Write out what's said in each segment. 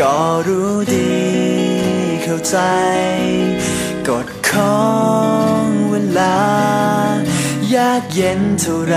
ก็รู้ดีเข้าใจ กฎของเวลา ยากเย็นเท่าไร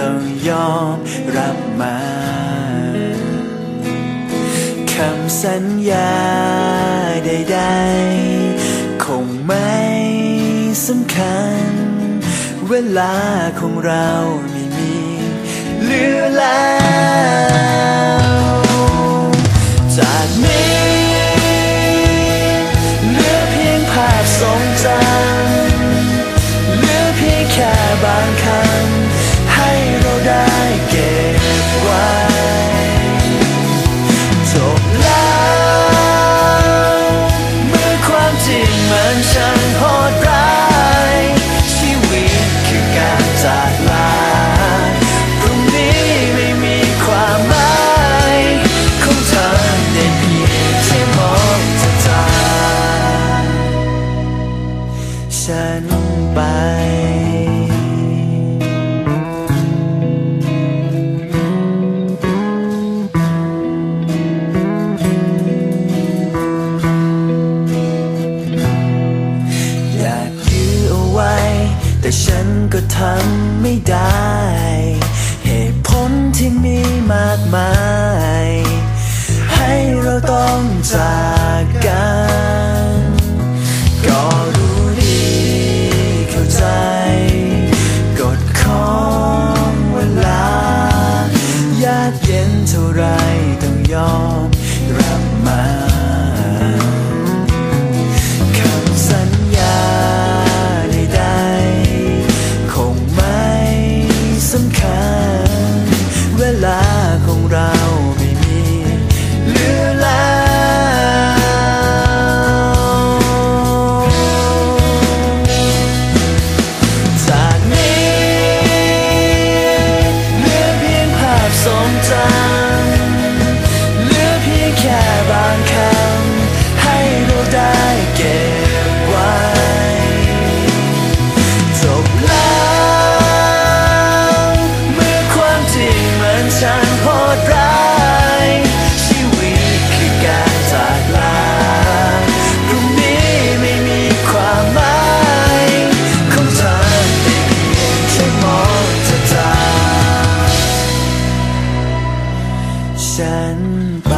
ต้องยอมรับมาคำสัญญาใดๆ คงไม่สำคัญ เวลาของเราไม่มีเหลือแล้ว ทรงจำเหลือเพียงแค่บางคำ มากมาย ให้เราต้องจาก นั้นไป